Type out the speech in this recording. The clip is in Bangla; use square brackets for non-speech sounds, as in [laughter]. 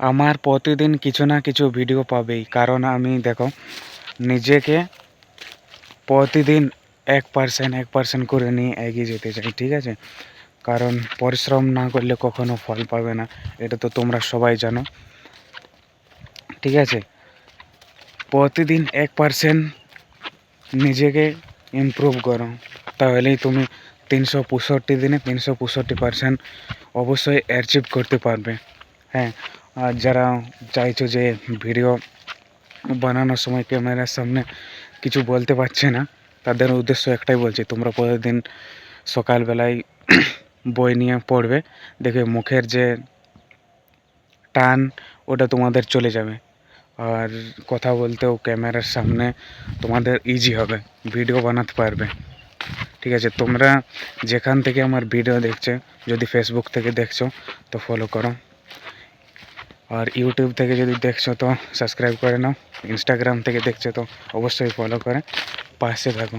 আমার প্রতিদিন কিছু না কিছু ভিডিও পাবেই। কারণ আমি, দেখো, নিজেকে প্রতিদিন এক পার্সেন্ট এক পার্সেন্ট করে নিয়ে এগিয়ে যেতে চাই, ঠিক আছে? কারণ পরিশ্রম না করলে কখনো ফল পাবে না। এটা তো তোমরা সবাই জানো, ঠিক আছে? প্রতিদিন এক পার্সেন্ট নিজেকে ইমপ্রুভ করো। তাহলেই তুমি তিনশো পঁয়ষট্টি দিনে তিনশো পঁয়ষট্টি পার্সেন্ট অবশ্যই অ্যাচিভ করতে পারবে। হ্যাঁ আর যারা চাইছো যে ভিডিও বানানোর সময় ক্যামেরার সামনে কিছু বলতে পারছে না, তাদের উদ্দেশ্য একটাই বলছি, তোমরা প্রতিদিন সকালবেলায় [clears throat] বই নিয়ে পড়বে, দেখবে মুখের যে টান, ওটা তোমাদের চলে যাবে। আর কথা বলতেও ক্যামেরার সামনে তোমাদের ইজি হবে, ভিডিও বানাতে পারবে। ঠিক আছে, তোমরা যেখান থেকে আমার ভিডিও দেখছ, যদি ফেসবুক থেকে দেখছ, তো ফলো করো। আর ইউটিউব থেকে যদি দেখছ তো সাবস্ক্রাইব করে নাও। ইনস্টাগ্রাম থেকে দেখছ তো, অবশ্যই ফলো করে। পাশে থাকো।